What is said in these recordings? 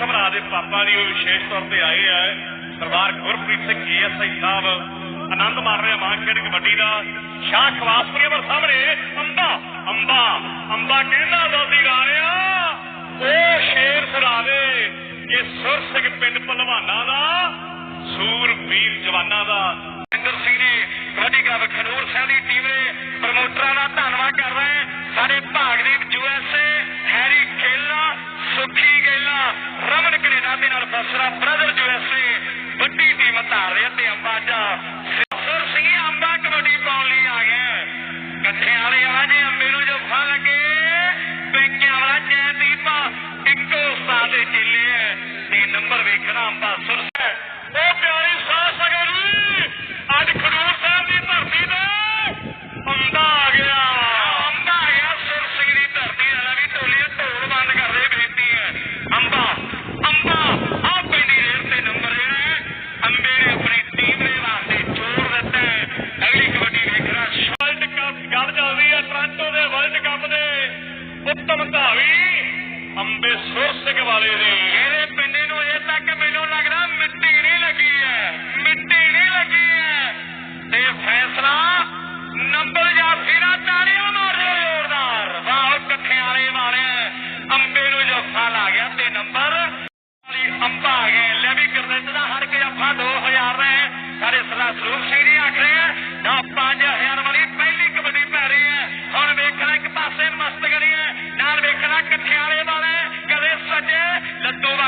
ਸਮਰਾ ਦੇ ਪਾਪਾ ਜੀ ਉਹ ਵਿਸ਼ੇਸ਼ ਤੌਰ ਤੇ ਆਏ ਆ। ਸਰਦਾਰ ਗੁਰਪ੍ਰੀਤ ਸਿੰਘ ਏਐਸਆਈ ਸਾਹਿਬ, ਆਨੰਦ ਮਾਣ ਰਹੇ ਆ ਮਾਂ ਖੇਡ ਕਬੱਡੀ ਦਾ। ਸ਼ਾਹ ਖਵਾਸਪੁਰੀ ਅਮਰ ਸਾਹਮਣੇ, ਅੰਬਾ ਅੰਬਾ ਅੰਬਾ ਕਹਿੰਦਾ ਦੋਸੀ ਗਾ ਰਿਹਾ। ਉਹ ਸ਼ੇਰ ਸਰਾਵੇ ਇਹ ਸੁਰ ਸਿੰਘ ਪਿੰਡ ਪਹਿਲਵਾਨਾਂ ਦਾ ਸੂਰਬੀਰ ਜਵਾਨਾਂ ਦਾ। ਇੰਦਰ ਸਿੰਘ ਜੀ ਕਬੱਡੀ ਕਲੱਬ ਖਡੂਰ ਸਾਹਿਬ ਦੀ ਟੀਮ ਨੇ ਪ੍ਰਮੋਟਰਾਂ ਦਾ 1992 ਦੇ वर्ल्ड कप ਦੇ उत्तम धावी ਅੰਬੇਸੋਰ ਸਿੰਘ ਵਾਲੇ ਨੇ। ਇਹਦੇ ਪਿੰਨੇ ਨੂੰ ਅਜੇ ਤੱਕ ਮੈਨੂੰ ਲੱਗਦਾ ਮਿੱਟੀ ਨਹੀਂ ਲੱਗੀ ਹੈ, ਮਿੱਟੀ ਨਹੀਂ ਲੱਗੀ ਹੈ। ਤੇ ਫੈਸਲਾ ਨੰਬਰ ਜਾਫੀ ਨਾਲ ਤਾੜੀਆਂ ਮਾਰ ਦਿਓ ਜ਼ੋਰਦਾਰ। ਵਾਹ ਕੱਠਿਆਲੇ ਵਾਲੇ ਅੰਬੇ ਨੂੰ ਜੱਫਾ ਲਾ ਗਿਆ ਤੇ ਨੰਬਰ ਵਾਲੀ ਅੰਬਾ ਆ ਗਿਆ ਲੈ ਵੀ ਕਰਦੇ ਦਾ ਹਰ ਕੇ ਜੱਫਾ 2000 ਦਾ ਹੈ। ਸਾਰੇ ਸਲਾਹ ਸਰੂਪ ਸਿੰਘ ਜੀ ਆਖ ਰਹੇ ਨਾ ਪੰਜ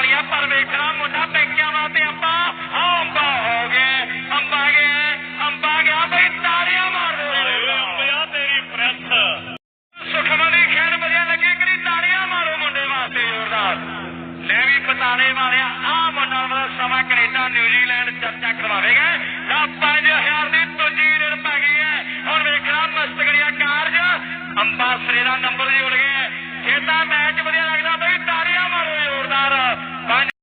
ਵਾਲੀਆਂ ਪਰ ਵੇਖਣਾ ਮੁੰਡਾ ਪੈਂਕਿਆਂ ਵਾਸਤੇ ਅੰਬਾ ਆ ਅੰਬਾ ਹੋ ਗਏ ਅੰਬਾ ਗਏ ਅੰਬਾ ਗਿਆ ਬਈ ਤਾੜੀਆਂ ਮਾਰ ਦਿਓ ਅੰਬਿਆ ਤੇਰੀ ਪ੍ਰੈਸ। ਸੁਖਮਨੀ ਖੈਰ ਵਧੀਆ ਲੱਗੀ ਕਿ ਤਾੜੀਆਂ ਮਾਰੋ ਮੁੰਡੇ ਵਾਸਤੇ ਜ਼ੋਰਦਾਰ। ਲੈ ਵੀ ਪਤਾਣੇ ਵਾਲਿਆ ਆ ਮੁੰਡਾ ਵਾਲਾ ਸਮਾਂ ਕੈਨੇਡਾ ਨਿਊਜ਼ੀਲੈਂਡ ਚਰਚਾ ਕਰਵਾਵੇਗਾ। ਤਾਂ 5000